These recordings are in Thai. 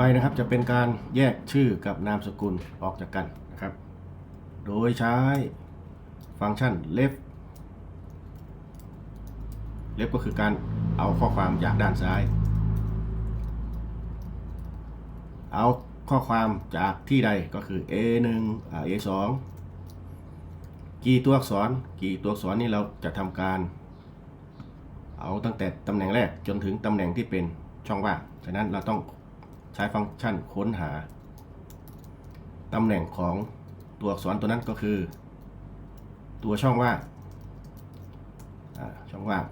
ไปนะครับจะเป็นการแยกชื่อกับนามสกุลออกจากกันนะครับ โดยใช้ฟังก์ชัน left left ก็คือการเอาข้อความจากด้านซ้าย เอาข้อความจากที่ใดก็คือ A1 อ่า A2 กี่ตัวอักษร กี่ตัวอักษรนี่เราจะทำการ เอาตั้งแต่ตำแหน่งแรกจนถึงตำแหน่งที่เป็นช่องว่าง ฉะนั้นเราต้อง ใช้ฟังก์ชันค้นหา ตำแหน่งของตัวอักษรตัวนั้นก็คือ ตัวช่องว่างช่องว่าง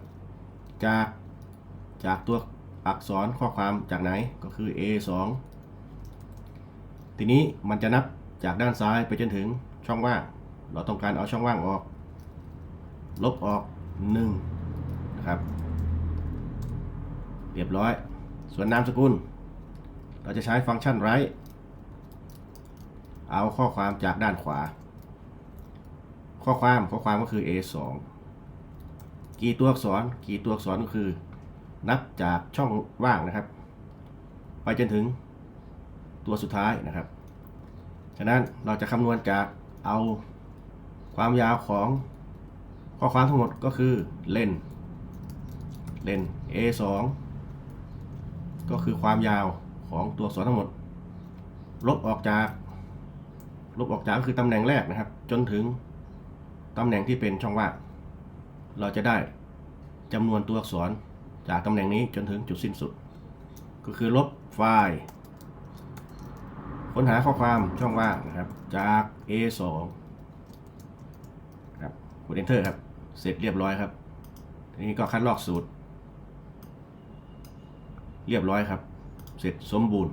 จากจากตัวอักษรข้อความจากไหนก็คือ A2 ทีนี้มันจะนับจากด้านซ้ายไปจนถึงช่องว่าง เราต้องการเอาช่องว่างออก ลบออก1นะครับ เรียบร้อย ส่วนนามสกุล เราจะใช้ฟังก์ชัน write เอาข้อความจากด้านขวา ข้อความข้อความก็คือ A2 กี่ตัวอักษรกี่ตัวอักษรก็คือ นับจากช่องว่างนะครับ ไปจนถึงตัวสุดท้ายนะครับฉะนั้นเราจะคำนวณจากเอาความยาวของข้อความทั้งหมดก็คือเลนเลน A2 ก็คือความยาว ของตัวอักษรทั้งหมด ลบออกจาก ลบออกจากก็คือตำแหน่งแรกนะครับ จนถึงตำแหน่งที่เป็นช่องว่างเราจะได้จำนวนตัวอักษรจากตำแหน่งนี้จนถึงจุดสิ้นสุด ก็คือลบไฟล์ค้นหาข้อความช่องว่างนะครับ จาก A2 ครับกด Enter ครับ เสร็จเรียบร้อยครับทีนี้ก็คัดลอกสูตร เรียบร้อยครับ เสร็จสมบูรณ์